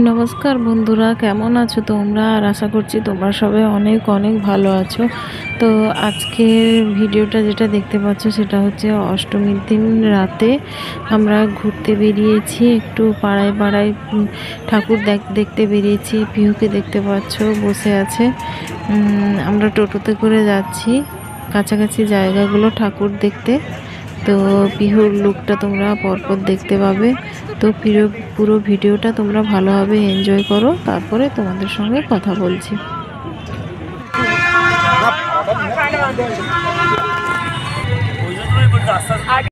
নমস্কার বন্ধুরা, কেমন আছো তোমরা? আর আশা করছি তোমরা সবাই অনেক অনেক ভালো আছো। তো আজকের ভিডিওটা যেটা দেখতে পাচ্ছ সেটা হচ্ছে অষ্টমীর দিন রাতে আমরা ঘুরতে বেরিয়েছি, একটু পাড়ায় পাড়ায় ঠাকুর দেখ- দেখতে বেরিয়েছি। পিহুকে দেখতে পাচ্ছ, বসে আছে। আমরা টোটোতে করে যাচ্ছি, কাছাকাছি জায়গাগুলো ঠাকুর দেখতে। তো পিহুর লুকটা তোমরা পরপর দেখতে পাবে। তো পুরো পুরো ভিডিওটা তোমরা ভালোভাবে এনজয় করো তারপরে তোমাদের সঙ্গে কথা বলছি। নম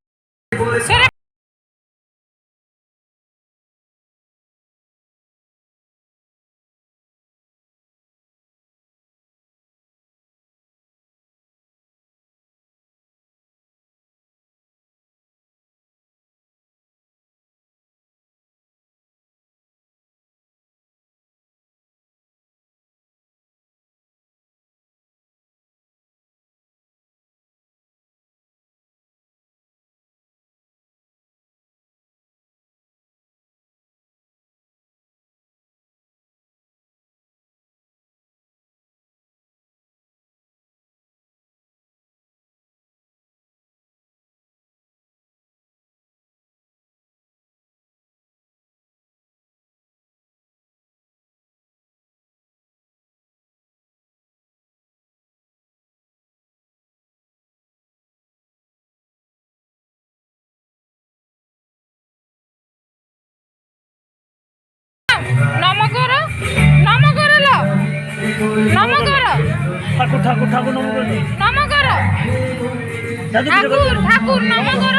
নম করো ঠাকুর ঠাকুর ঠাকুর নম করো নম কর ঠাকুর ঠাকুর নম কর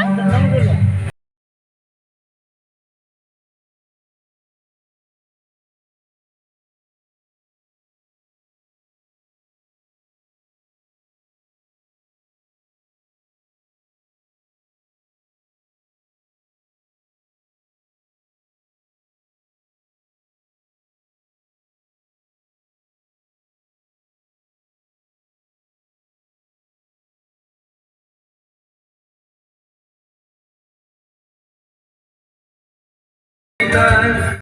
Done.